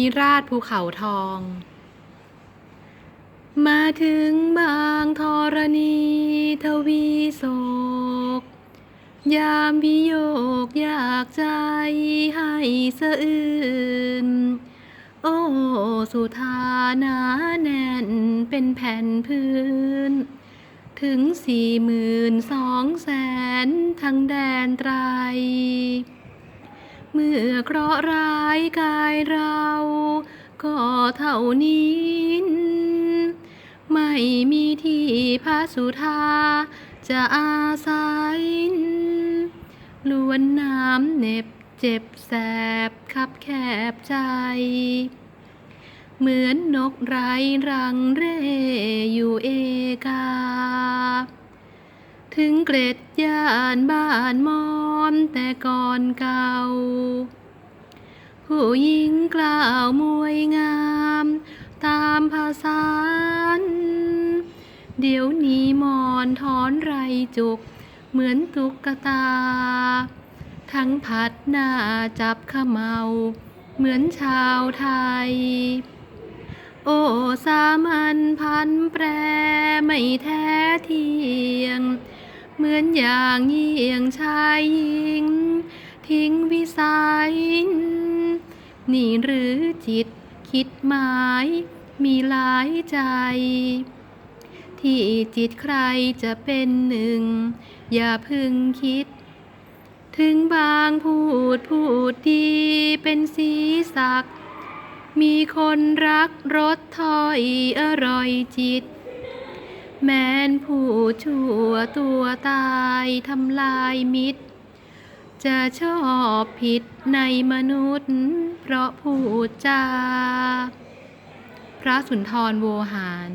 นิราชภูเขาทอง มาถึงบางธรณีทวีโศก ยามวิโยกอยากใจให้สะอื่น โอ้สุธานาแน่นเป็นแผ่นพื้น ถึงสี่หมื่นสองแสนทั้งแดนไตร เมื่อเคราะห์ร้ายกายเรา ก็เท่านี้ ไม่มีที่พระสุธาจะอาศัยล้วนน้ำเหน็บเจ็บแสบคับแคบใจ เหมือนนกไร้รังเร่อยู่เอกา ถึงเกร็ดย่านบ้านมอนแต่ก่อนเก่า ผู้หญิงกล่าวมวยงาม ตามภาษาเดี๋ยวนี้มอนถอนไรจุก เหมือนตุ๊กตา ทั้งพัดหน้าจับขมเมา เหมือนชาวไทย โอ้สามัญพันแปรไม่แท้ เหมือนอย่างเยี่ยงชายหญิง ทิ้งวิสัย นี่หรือจิตคิดหมายมีหลายใจ ที่จิตใครจะเป็นหนึ่ง อย่าพึงคิด ถึงบางพูดพูดดีเป็นสีสัก มีคนรักรสถ้อยอร่อยจิต แม้นผู้ชั่วตัวตายทำลายมิตร จะชอบผิดในมนุษย์ เพราะผู้จา พระสุนทรโวหาร